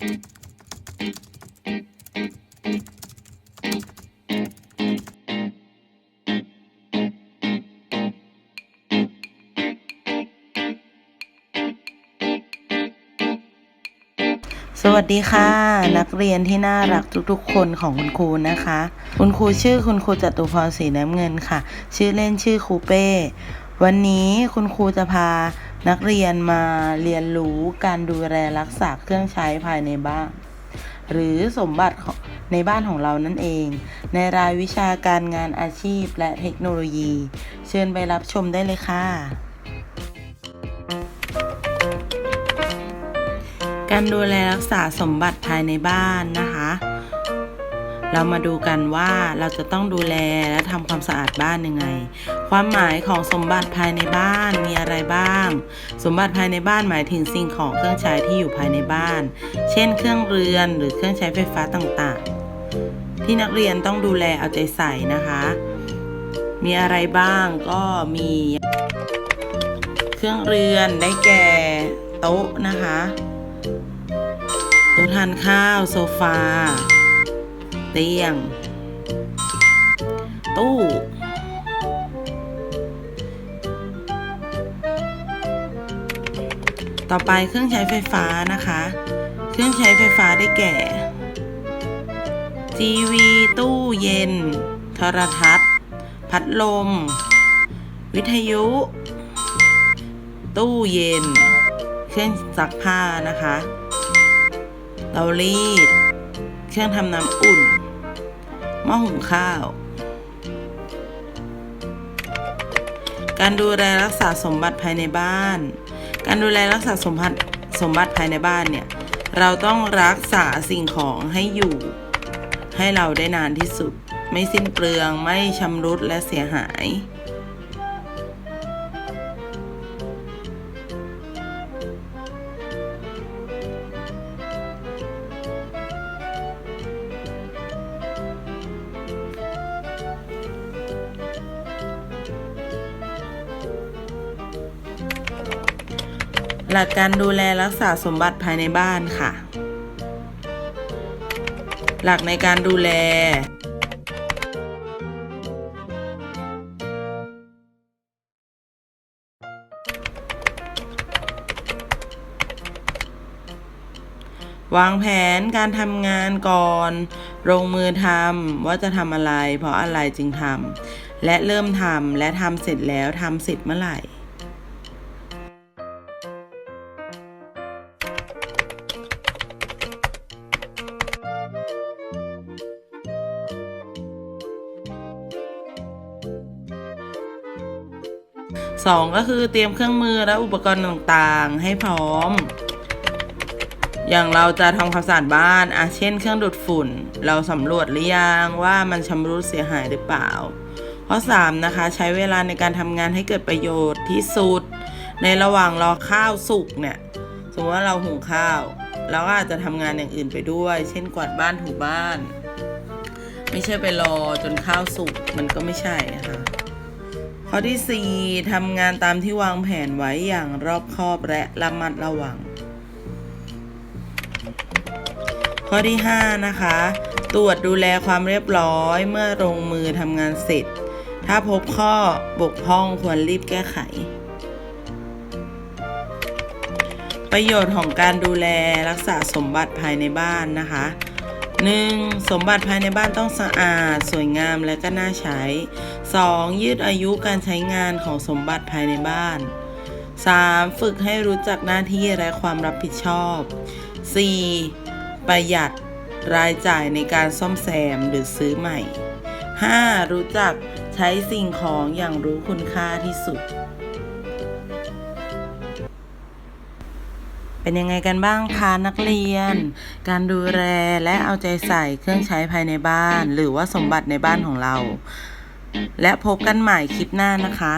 สวัสดีค่ะ นักเรียนที่น่ารักทุกๆ คนของคุณครูนะคะ คุณครูชื่อคุณครูจตุพรศรีน้ำเงินค่ะ ชื่อเล่นชื่อครูเป้ วันนี้คุณครูจะพา นักเรียนมาเรียนรู้การดูแลรักษาเครื่องใช้ภายในบ้าน หรือสมบัติในบ้านของเรานั่นเอง ในรายวิชาการงานอาชีพและเทคโนโลยี เชิญไปรับชมได้เลยค่ะ การดูแลรักษาสมบัติภายในบ้านนะคะ เรามาดูกันว่าเราจะต้องดูแลและทำความสะอาดบ้านยังไง ความหมายของสมบัติภายในบ้านมีอะไรบ้าง สมบัติภายในบ้านหมายถึงสิ่งของเครื่องใช้ที่อยู่ภายในบ้าน เช่น เครื่องเรือนหรือเครื่องใช้ไฟฟ้าต่างๆ ที่นักเรียนต้องดูแลเอาใจใส่นะคะ มีอะไรบ้างก็มี เครื่องเรือนได้แก่โต๊ะนะคะโต๊ะทานข้าวโซฟา เตียง ตู้ ต่อไปเครื่องใช้ไฟฟ้านะคะ เครื่องใช้ไฟฟ้าได้แก่ ทีวี ตู้เย็น โทรทัศน์ พัดลม วิทยุ ตู้เย็น เครื่องซักผ้านะคะเตารีด เครื่องทำน้ำอุ่น หม้อหุงข้าว การดูแลรักษาสมบัติภายในบ้าน การดูแลรักษาสมบัติสมบัติภายในบ้านเนี่ย เราต้องรักษาสิ่งของให้อยู่ ให้เราได้นานที่สุด ไม่สิ้นเปลืองไม่ชำรุดและเสียหาย หลักการดูแลรักษาสมบัติภายในบ้านค่ะ หลักในการดูแล วางแผนการทำงานก่อนลงมือทำว่าจะทำอะไร เพราะอะไรจึงทำและเริ่มทำและทำเสร็จแล้วทำเสร็จเมื่อไหร่ สองก็คือเตรียมเครื่องมือและอุปกรณ์ต่างๆ ให้พร้อม อย่างเราจะทำความสะอาดบ้านอะเช่น เครื่องดูดฝุ่น เราสำรวจหรือยังว่ามันชำรุดเสียหายหรือเปล่า ข้อ 3 นะคะ ใช้เวลาในการทำงานให้เกิดประโยชน์ที่สุด ในระหว่างรอข้าวสุกเนี่ย สมมติว่าเราหุงข้าวเราก็อาจจะทำงานอย่างอื่นไปด้วย เช่นกวาดบ้านถูบ้าน ไม่ใช่ไปรอจนข้าวสุกมันก็ไม่ใช่นะคะ ข้อที่ 4ทำงานตามที่วางแผนไว้อย่างรอบคอบและระมัดระวัง ข้อที่ 5 นะคะ ตรวจดูแลความเรียบร้อยเมื่อลงมือทำงานเสร็จ ถ้าพบข้อบกพร่องควรรีบแก้ไข ประโยชน์ของการดูแลรักษาสมบัติภายในบ้านนะคะ 1. สมบัติภายในบ้านต้องสะอาด สวยงามและก็น่าใช้ 2. ยืดอายุการใช้งานของสมบัติภายในบ้าน 3. ฝึกให้รู้จักหน้าที่และความรับผิดชอบ 4. ประหยัดรายจ่ายในการซ่อมแซมหรือซื้อใหม่ 5. รู้จักใช้สิ่งของอย่างรู้คุณค่าที่สุด เป็นยังไงกันบ้างคะนักเรียน การดูแลและเอาใจใส่เครื่องใช้ภายในบ้าน หรือว่าสมบัติในบ้านของเรา และพบกันใหม่คลิปหน้านะคะ